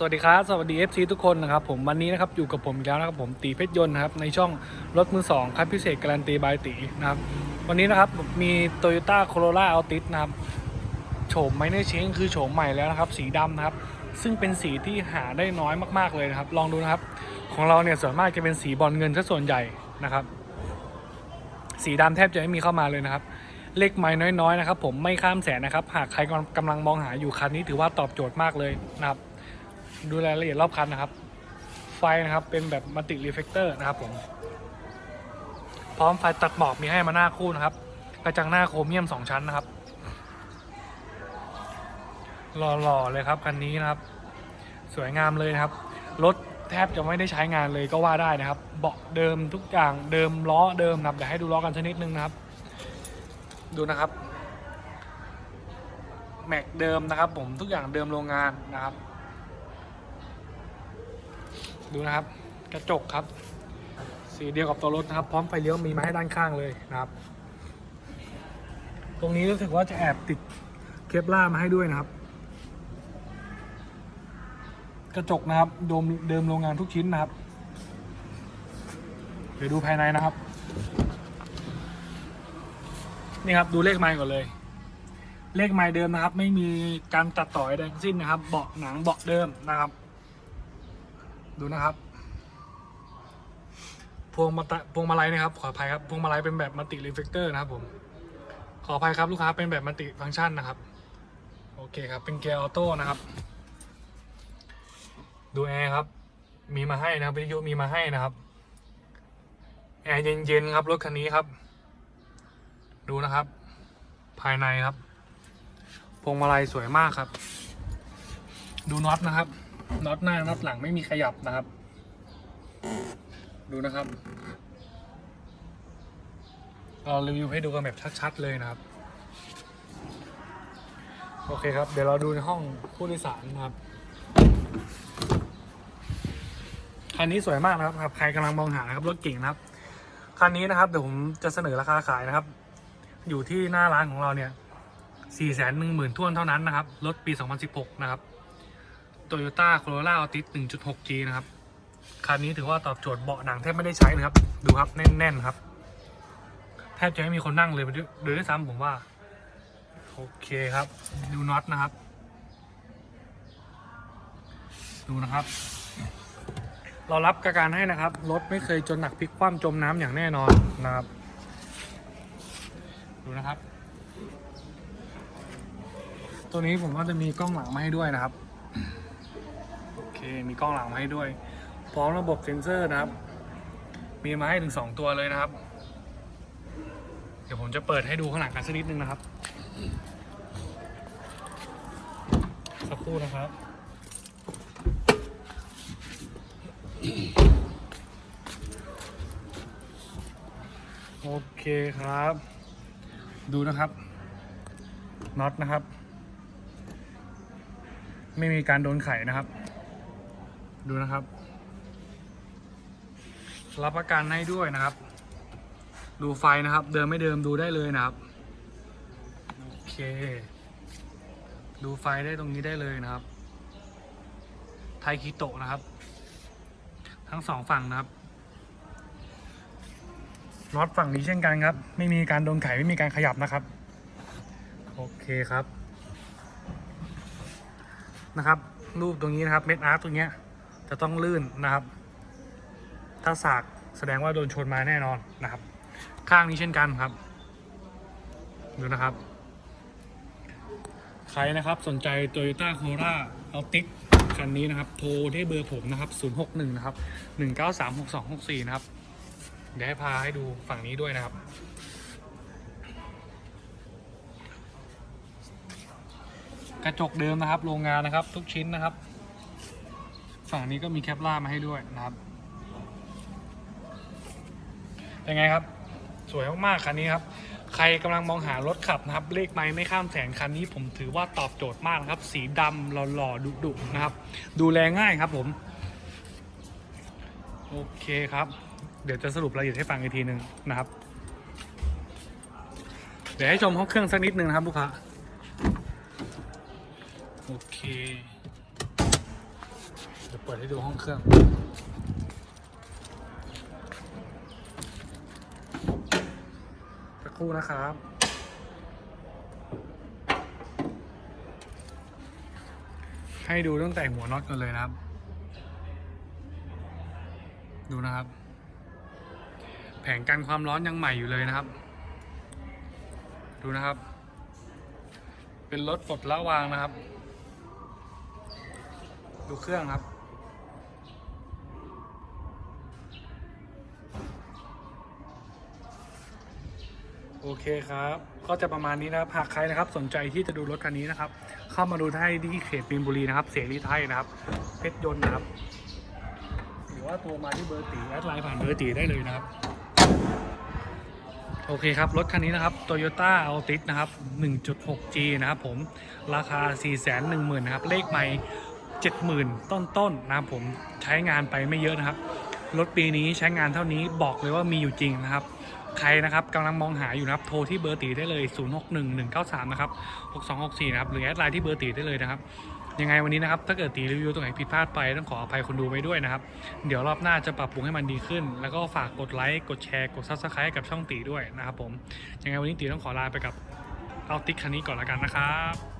สวัสดีครับ สวัสดี FC ทุกคนนะครับผมวันนี้นะครับอยู่กับผมอีกแล้วนะครับผมตีเพชรยนต์นะครับในช่องรถมือสองคัดพิเศษการันตีบายตีนะครับวันนี้นะครับมี Toyota Corolla Altis นะครับโฉมไมเนอร์เชงคือโฉมใหม่แล้วนะครับสีดำนะครับซึ่งเป็นสีที่หาได้น้อยมากๆเลยนะครับลองดูนะครับของเราเนี่ยส่วนมากจะเป็นสีบอลเงินซะส่วนใหญ่นะครับ สีดำแทบจะไม่มีเข้ามาเลยนะครับเลขไม้น้อยๆนะครับผมไม่ข้ามแสนนะครับหากใครกำลังมองหาอยู่คันนี้ถือว่าตอบโจทย์มากเลยนะครับ ดูรายละเอียดรอบคันนะครับ ไฟนะครับเป็นแบบมัลติรีเฟกเตอร์นะครับผมพร้อมไฟตัดหมอกมีให้มาหน้าคู่นะครับ กระจังหน้าโครเมียมสองชั้นนะครับหล่อๆเลยครับคันนี้นะครับ สวยงามเลยนะครับรถแทบจะไม่ได้ใช้งานเลยก็ว่าได้นะครับ เบาะเดิมทุกอย่างเดิมล้อเดิมนะครับเดี๋ยวให้ดูล้อกันชนิดนึงนะครับ ดูนะครับ แม็กเดิมนะครับ ผมทุกอย่างเดิมโรงงานนะครับ ดูนะครับ กระจกครับ สีเดียวกับตัวรถนะครับ พร้อมไฟเลี้ยวมีมาให้ด้านข้างเลยนะครับ ตรงนี้รู้สึกว่าจะแอบติดเคปล่ามาให้ด้วยนะครับ กระจกนะครับโดมเดิมโรงงานทุกชิ้นนะครับเดี๋ยวดูภายในนะครับ นี่ครับดูเลขไมล์ก่อนเลย เลขไมล์เดิมนะครับ ไม่มีการตัดต่อใดทั้งสิ้นนะครับ เบาะหนังเบาะเดิมนะครับ ดูนะครับ พวงมาตะพวงมาลัยนะครับ ขออภัยครับ พวงมาลัยเป็นแบบมัลติรีเฟกเตอร์นะครับผม ขออภัยครับลูกค้าเป็นแบบมัลติฟังก์ชันนะครับ โอเคครับ เป็นเกียร์ออโต้นะครับ ดูแอร์ครับ มีมาให้นะครับวิทยุมีมาให้นะครับ แอร์เย็นๆครับรถคันนี้ครับ ดูนะครับ ภายในครับ พวงมาลัยสวยมากครับ ดูน็อตนะครับ น็อตหน้าน็อตหลังไม่มีขยับนะครับ ดูนะครับ เรารีวิวให้ดูกันแบบชัดๆเลยนะครับ โอเคครับ เดี๋ยวเราดูในห้องผู้โดยสารนะครับคันนี้สวยมากนะครับใครกำลังมองหานะครับรถเก่งนะครับคันนี้นะครับเดี๋ยวผมจะเสนอราคาขายนะครับ อยู่ที่หน้าร้านของเราเนี่ยสี่แสนหนึ่งหมื่นท่วนเท่านั้นนะครับ รถปี 2016 นะครับ Toyota Corolla Altis 1.6G นะครับ คันนี้ถือว่าตอบโจทย์เบาะหนังแทบไม่ได้ใช้เลยครับ ดูครับแน่นๆครับ แทบจะไม่มีคนนั่งเลยโดยด้วยซ้ำผมว่า โอเคครับ ดูน็อตนะครับ ดูนะครับ เรารับประกันให้นะครับ รถไม่เคยจนหนักพลิกคว่ำจมน้ำอย่างแน่นอนนะครับ ดูนะครับตัวนี้ผมก็จะมีกล้องหลังมาให้ด้วยนะครับ เค มีกล้องหลังมาให้ด้วย พร้อมระบบเซ็นเซอร์นะครับ มีมาให้ถึงสองตัวเลยนะครับ เดี๋ยวผมจะเปิดให้ดูข้างหลังกันสักนิดนึงนะครับ สักครู่นะครับโอเคครับ ดูนะครับน็อตนะครับ ไม่มีการโดนไขนะครับ ดูนะครับ รับประกันให้ด้วยนะครับ ดูไฟนะครับ เดิมไม่เดิมดูได้เลยนะครับ โอเค ดูไฟได้ตรงนี้ได้เลยนะครับ ไทคิโตะนะครับ ทั้งสองฝั่งนะครับน็อตฝั่งนี้เช่นกันครับ ไม่มีการโดนไขไม่มีการขยับนะครับ โอเคครับนะครับ รูปตรงนี้นะครับ เม็ดอาร์ตตรงเนี้ย จะต้องลื่นนะครับ ถ้าสากแสดงว่าโดนชนมาแน่นอนนะครับ ข้างนี้เช่นกันครับ ดูนะครับ ใครนะครับสนใจ Toyota Corolla Altis คันนี้นะครับ โทรที่เบอร์ผมนะครับ 061 นะครับ 1936264 นะครับ เดี๋ยวให้พาให้ดูฝั่งนี้ด้วยนะครับกระจกเดิมนะครับ โรงงานนะครับ ทุกชิ้นนะครับ ฝั่งนี้ก็มีแคปล่ามาให้ด้วยนะครับ เป็นไงครับ สวยมากๆคันนี้ครับ ใครกำลังมองหารถขับนะครับ เลขไม้ไม่ข้ามแสนคันนี้ผมถือว่าตอบโจทย์มากนะครับ สีดำหล่อๆดุๆนะครับ ดูแลง่ายครับผม โอเคครับ เดี๋ยวจะสรุปรายละเอียดให้ฟังอีกทีหนึ่งนะครับ เดี๋ยวให้ชมห้องเครื่องสักนิดนึงนะครับลูกค้าโอเค เดี๋ยวเปิดให้ดูห้องเครื่อง สักครู่นะครับให้ดูตั้งแต่หัวน็อตกันเลยนะครับ ดูนะครับ แผงกันความร้อนยังใหม่อยู่เลยนะครับ ดูนะครับ เป็นรถปลดละวางนะครับ ดูเครื่องครับ โอเคครับ ก็จะประมาณนี้นะครับ หากใครนะครับสนใจที่จะดูรถคันนี้นะครับ เข้ามาดูได้ที่เขตมีนบุรีนะครับ เสรีไทยนะครับ เพชรยนต์นะครับ หรือว่าโทรมาที่เบอร์ตีแอดไลน์ผ่านเบอร์ตีได้เลยนะครับ โอเคครับ รถคันนี้นะครับ Toyota Altis นะครับ 1.6G นะครับผม ราคา 410,000นะครับ เลขไม่ 70,000 ต้นๆนะครับผม ใช้งานไปไม่เยอะนะครับ รถปีนี้ใช้งานเท่านี้บอกเลยว่ามีอยู่จริงนะครับ ใครนะครับกำลังมองหาอยู่นะครับโทรที่เบอร์ตีได้เลย 061193นะครับ6264นะครับหรือแอดไลน์ที่เบอร์ตีได้เลยนะครับยังไงวันนี้นะครับถ้าเกิดตีรีวิวตรงไหนผิดพลาดไปต้องขออภัยคนดูไว้ด้วยนะครับ เดี๋ยวรอบหน้าจะปรับปรุงให้มันดีขึ้น แล้วก็ฝากกดไลค์กดแชร์กดซับสไครต์กับช่องตีด้วยนะครับผมยังไงวันนี้ตีต้องขอลาไปกับเอาติ๊กคันนี้ก่อนละกันนะครับ